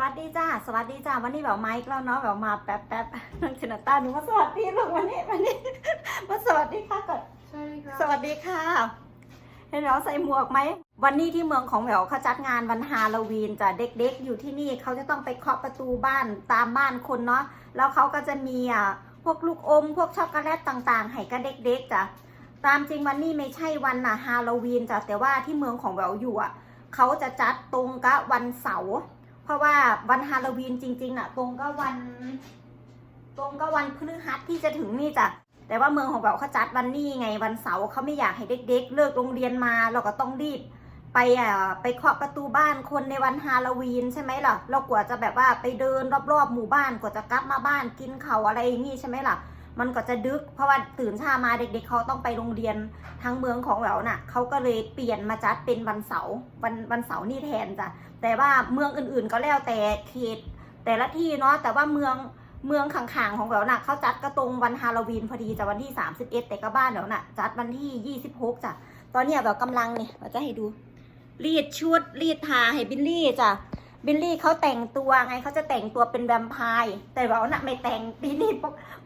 วัสดีจ้า สวัสดีจ้า วันนี้แบบไมค์แล้วเนาะแบบมาแป๊บแป๊บน้องชนะตาหนูมาสวัสดีลูกวันนี้วันนี้มาสวัสดีค่ะก่อนใช่ค่ะสวัสดีค่ะ เห็นเราใส่หมวกไหม วันนี้ที่เมืองของแหววเขาจัดงานวันฮาโลวีนจ้ะเด็กๆ อยู่ที่นี่เขาจะต้องไปเคาะประตูบ้านตามบ้านคนเนาะ แล้วเขาก็จะมีอะพวกลูกอม พวกช็อกโกแลตต่างๆ ให้กับเด็กๆจ้ะ ตามจริงวันนี้ไม่ใช่วันน่ะฮาโลวีนจ้ะ แต่ว่าที่เมืองของแหววอยู่อะเขาจะจัดตรงกับวันเสาร์ เพราะว่าวันฮาโลวีนจริงๆน่ะ ตรงกับวัน ตรงกับวันพฤหัสที่จะถึงนี่จ้ะแต่ว่าเมืองของเราเขาจัดวันนี้ไงวันเสาร์เขาไม่อยากให้เด็ก ๆ เลิกโรงเรียนมาเราก็ต้องรีบไปอ่าไปเคาะประตูบ้านคนในวันฮาโลวีนใช่ไหมล่ะ เรากว่าจะแบบว่าไปเดินรอบๆหมู่บ้านกว่าจะกลับมาบ้านกินเขาอะไรอย่างงี้ใช่ไหมล่ะ มันก็จะดึก เพราะว่าตื่นเช้ามาเด็ก ๆเขาต้องไปโรงเรียนทั้งเมืองของเราน่ะเขาก็เลยเปลี่ยนมาจัดเป็นวันเสาร์วันวันเสาร์นี่แทนจ้ะแต่ว่าเมืองอื่นๆก็แล้วแต่เขตแต่ละที่เนาะแต่ว่าเมืองเมืองข้างๆของเราน่ะเขาจัดก็ตรงวันฮาโลวีนพอดีจะวันที่ 31 แต่ก็บ้านเราน่ะจัดวันที่ 26จ้ะตอนเนี้ยแบบกำลังเนี่ยเราจะให้ดูรีดชุดรีดทาให้บิลลี่จ้ะ บิลลี่เขาแต่งตัวไงเขาจะแต่งตัวเป็นแวมไพร์แต่เราน่ะไม่แต่งปีนี้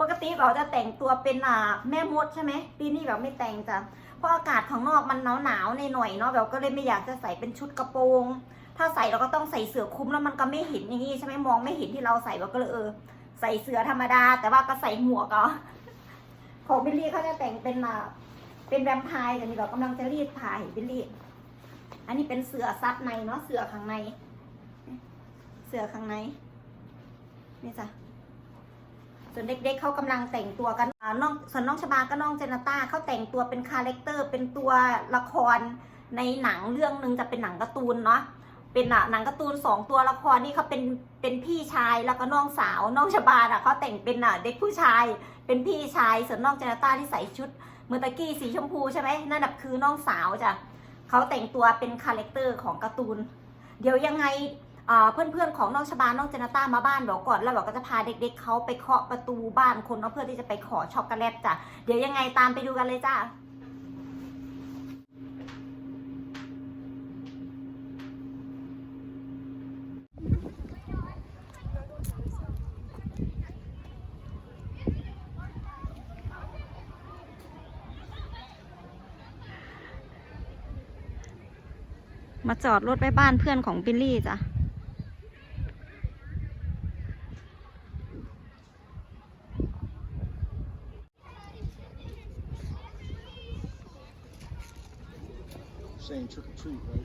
ปกติเราจะแต่งตัวเป็นอ่าแม่มดใช่ไหมปีนี้เราไม่แต่งจ้ะเพราะอากาศข้างนอกมันหนาวหนาวๆหน่อยเนาะเราก็เลยไม่อยากจะใส่เป็นชุดกระโปรง ถ้าใส่เราก็ต้องใส่เสื้อคลุมแล้วมันก็ไม่เห็นอย่างนี้ใช่ไหมมองไม่เห็นที่เราใส่เราก็เลยเออใส่เสื้อธรรมดา แต่ว่าก็ใส่หมวกอะของบิลลี่เขาจะแต่งเป็นอ่าเป็นแวมไพร์แต่นี่เรากำลังจะรีดผ้าให้บิลลี่ อันนี้เป็นเสือซัดในเนาะเสือข้างใน เสือข้างในนี่จ้ะส่วนเด็กๆเขากำลังแต่งตัวกันอ่าน้องส่วนน้องชบาก็น้องเจนต้าเขาแต่งตัวเป็นคาแรคเตอร์ เป็นตัวละครในหนังเรื่องหนึ่งจะเป็นหนังการ์ตูนเนาะเป็นอะหนังการ์ตูนสองตัวละครนี่เขาเป็นเป็นพี่ชายแล้วก็น้องสาวน้องชบาอะเขาแต่งเป็นอะเด็กผู้ชาย เป็นพี่ชาย ส่วนน้องเจนต้าที่ใส่ชุดเมื่อตะกี้สีชมพูใช่ไหมนั่นคือน้องสาวจ้ะเขาแต่งตัวเป็นคาแรคเตอร์ของการ์ตูน เดี๋ยวยังไง เพื่อนๆของน้องชบา น้องเจนาต้ามาบ้านบอกก่อนแล้วบอกก็จะพาเด็กๆเขาไปเคาะประตูบ้านคนเนาะเพื่อที่จะไปขอช็อกโกแลตจ้ะ เดี๋ยวยังไงตามไปดูกันเลยจ้ามาจอดรถไปบ้านเพื่อนของบิลลี่จ้ะ saying trick or treat, right?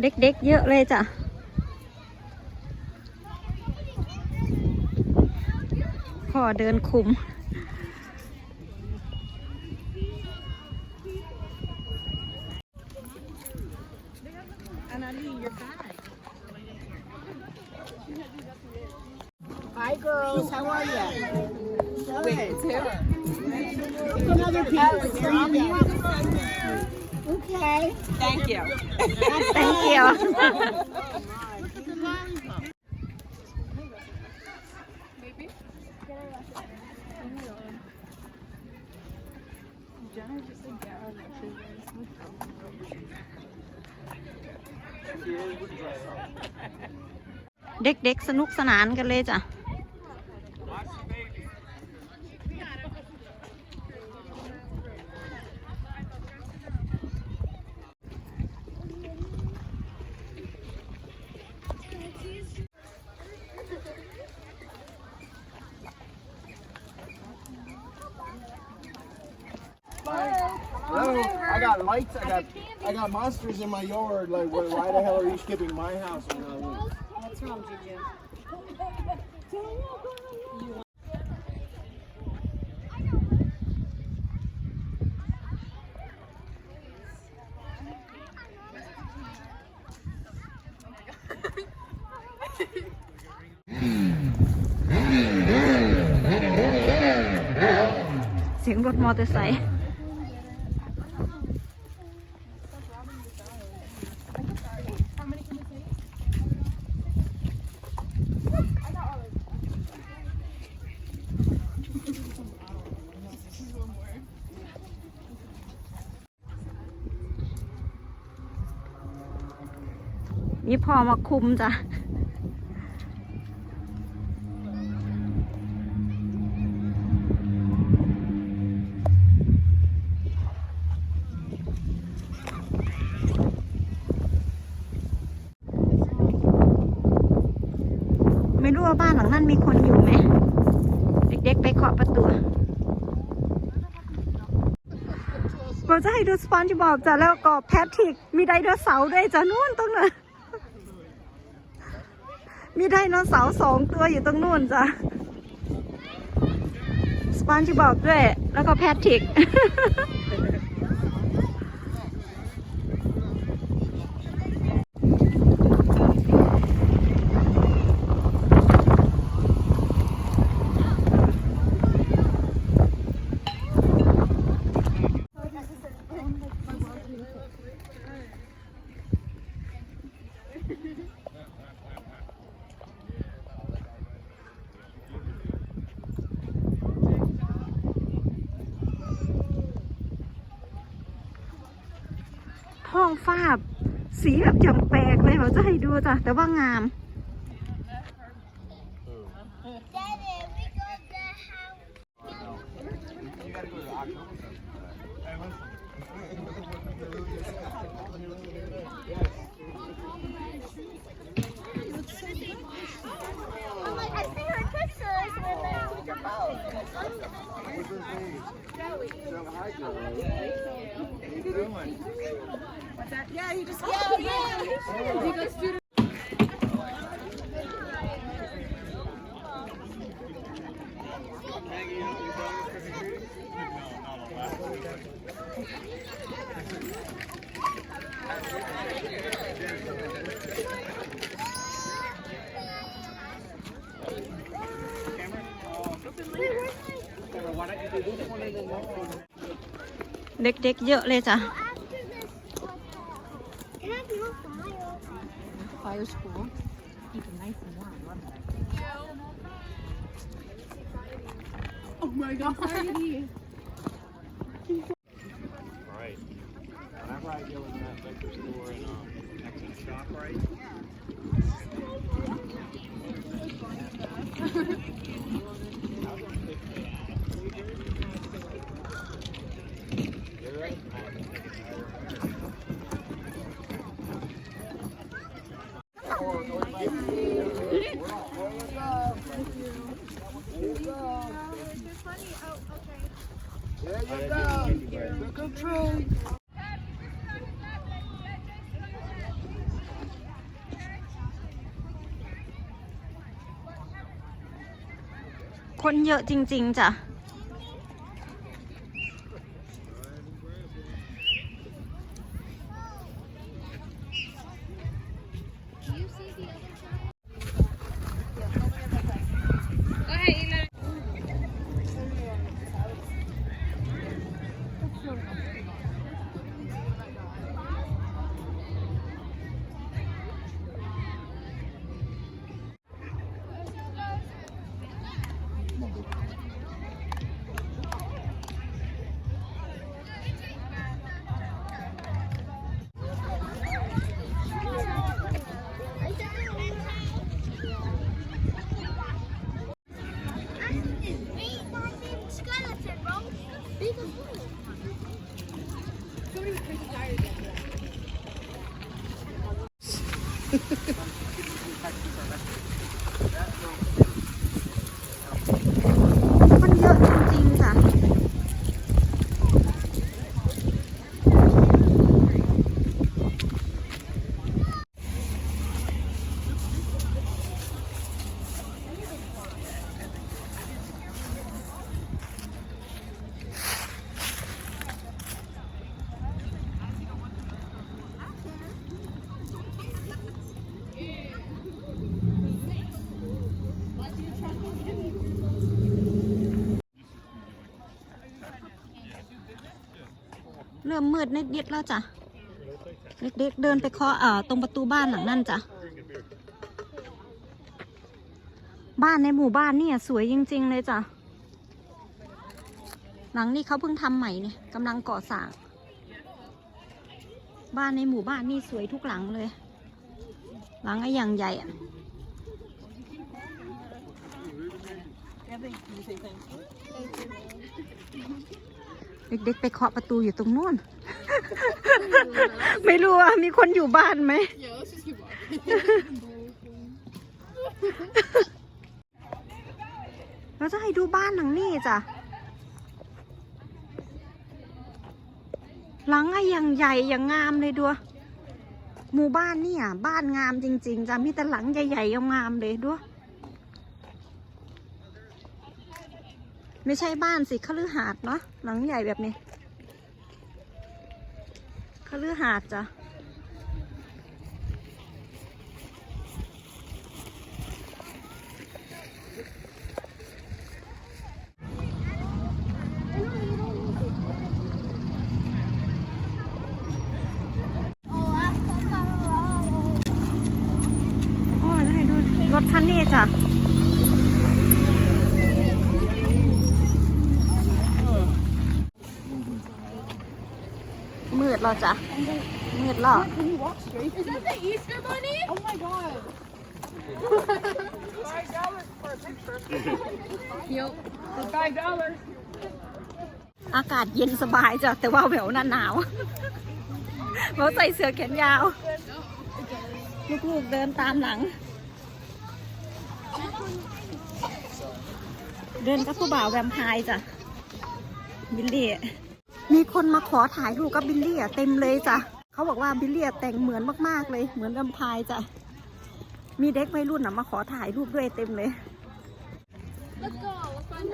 เด็กๆเยอะเลยจ้ะ พ่อเดินคุม เด็กๆสนุกสนานกันเลยจ้ะ I got lights. I got I got monsters in my yard. Like, why the hell are you skipping my house? Metin amcacığım. เสียงรถมอเตอร์ไซค์ นี่พอมาคุมจ้ะไม่รู้ว่าบ้านหลังนั้นมีคนอยู่ไหม เด็กๆไปเคาะประตูเราจะให้ดูสปอนจ์บอกจ้ะแล้วก็แพทริกมีไดโนเสาร์ด้วยจ้ะนู่นตรงนั้น มีไดโนเสาร์สองตัวอยู่ตรงนู่นจ้ะสปอนจิบอกด้วย แล้วก็แพทริก ห้องฟาบ สีแบบอย่างแปลกเลยเขาจะให้ดูจ้ะแต่ว่างาม Daddy, we go to the house. I'm like, I see her pictures when they took the boat. Yeah, he just Yeah, yeah. he goes through. เด็กๆเ Fire school. Keep it nice and warm. Love that. Oh my god. Right. Whenever I go in that liquor store and um, Texas shop, right? คนเยอะจริง ๆจ้ะ ริ่มมืดนิดๆแล้วจ้ะ เด็กๆเดินไปเคาะเอ่อตรงประตูบ้านหลังนั่นจ้ะ บ้านในหมู่บ้านเนี่ยสวยจริง ๆ เลยจ้ะ หลังนี้เขาเพิ่งทำใหม่เนี่ยกำลังก่อสร้าง บ้านในหมู่บ้านนี่สวยทุกหลังเลย หลังไอ้อย่างใหญ่อะ เด็กๆไปเคาะประตูอยู่ตรงนู้น ไม่รู้ว่ามีคนอยู่บ้านไหม เราจะให้ดูบ้านหลังนี้จ้ะ หลังไอ้ย่างใหญ่ย่างงามเลยดัวหมู่บ้านเนี่ย บ้านงามจริง ๆจ้ะมีแต่หลังใหญ่ๆงามเลยดัว ไม่ใช่บ้านสิคฤหาสน์เนาะหลังใหญ่แบบนี้คฤหาสน์จ้ะโอ้ยแล้วให้ดูรถคันนี้จ้ะ มื ดแล้วจ้ะมืดแล้ว Is that the Easter bunny? Oh my god. Yep. For five dollars. อากาศเย็นสบายจ้ะ แต่ว่าแหววน่ะหนาวเราใส่เสื้อแขนยาว ลูกๆเดินตามหลัง เดินกับผู้บ่าวแวมไพร์จ้ะ บิลลี่ มีคนมาขอถ่ายรูปกับบิลลี่อะเต็มเลยจ้ะเขาบอกว่าบิลลี่แต่งเหมือนมากๆเลย เหมือนแวมไพร์จ้ะมีเด็กวัยรุ่นอะมาขอถ่ายรูปด้วยเต็มเลย Let's go. Let's find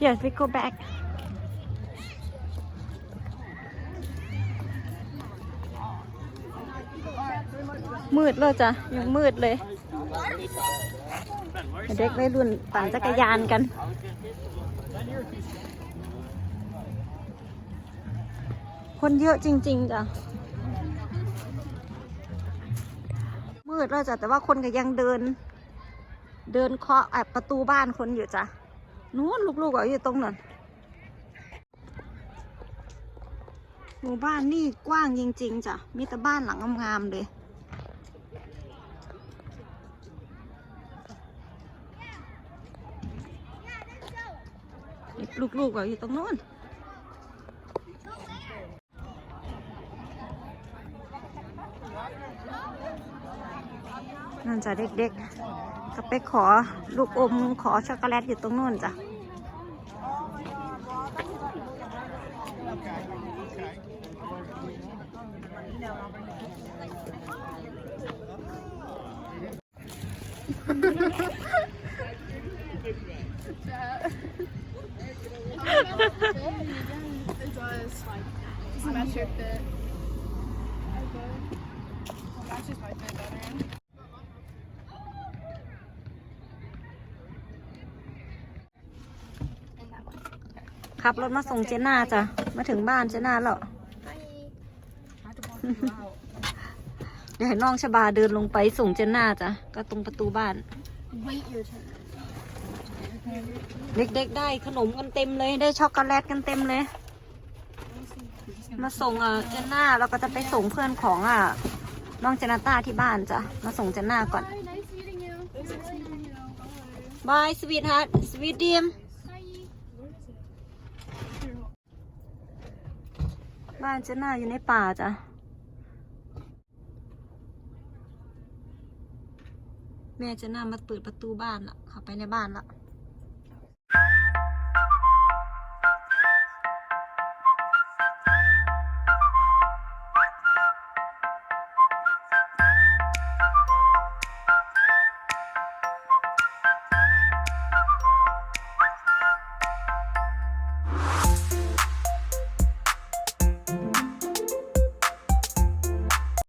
Yes we go back มืดเลยจ้ะยังมืดเลย เด็กวัยรุ่นปั่นจักรยานกัน คนเยอะจริง ๆจ้ะมืดแล้วจ้ะแต่ว่าคนก็ยังเดิน เดินเคาะแอบประตูบ้านคนอยู่จ้ะนู้นลูกๆอะอยู่ตรงนั้นหมู่บ้านนี่กว้างจริง ๆจ้ะมีแต่บ้านหลังงามๆเลย ลูกๆอะอยู่ตรงโน้นนั่นจ้ะเด็กๆก็ไปขอลูกอมขอช็อกโกแลตอยู่ตรงโน้นจ้ะ match your fit? Okay. Matches my fit better. ขับรถมาส่งเจน่าจ้ะ มาถึงบ้านเจน่าแล้วเดี๋ยวให้น้องชบาเดินลงไปส่งเจน่าจ้ะ ก็ตรงประตูบ้าน Wait your turn. เด็กๆได้ขนมกันเต็มเลย ได้ช็อกโกแลตกันเต็มเลย มาส่งอะเจน่าแล้วก็จะไปส่งเพื่อนของอะน้องเจนาต้าที่บ้านจ้ะมาส่งเจน่าก่อน Hi, nice meeting you. Nice meeting you. Bye. บายสวีทฮาร์ดสวีทดีม Bye. บ้านเจน่าอยู่ในป่าจ้ะแม่เจน่ามาเปิดประตูบ้านละเข้าไปในบ้านละ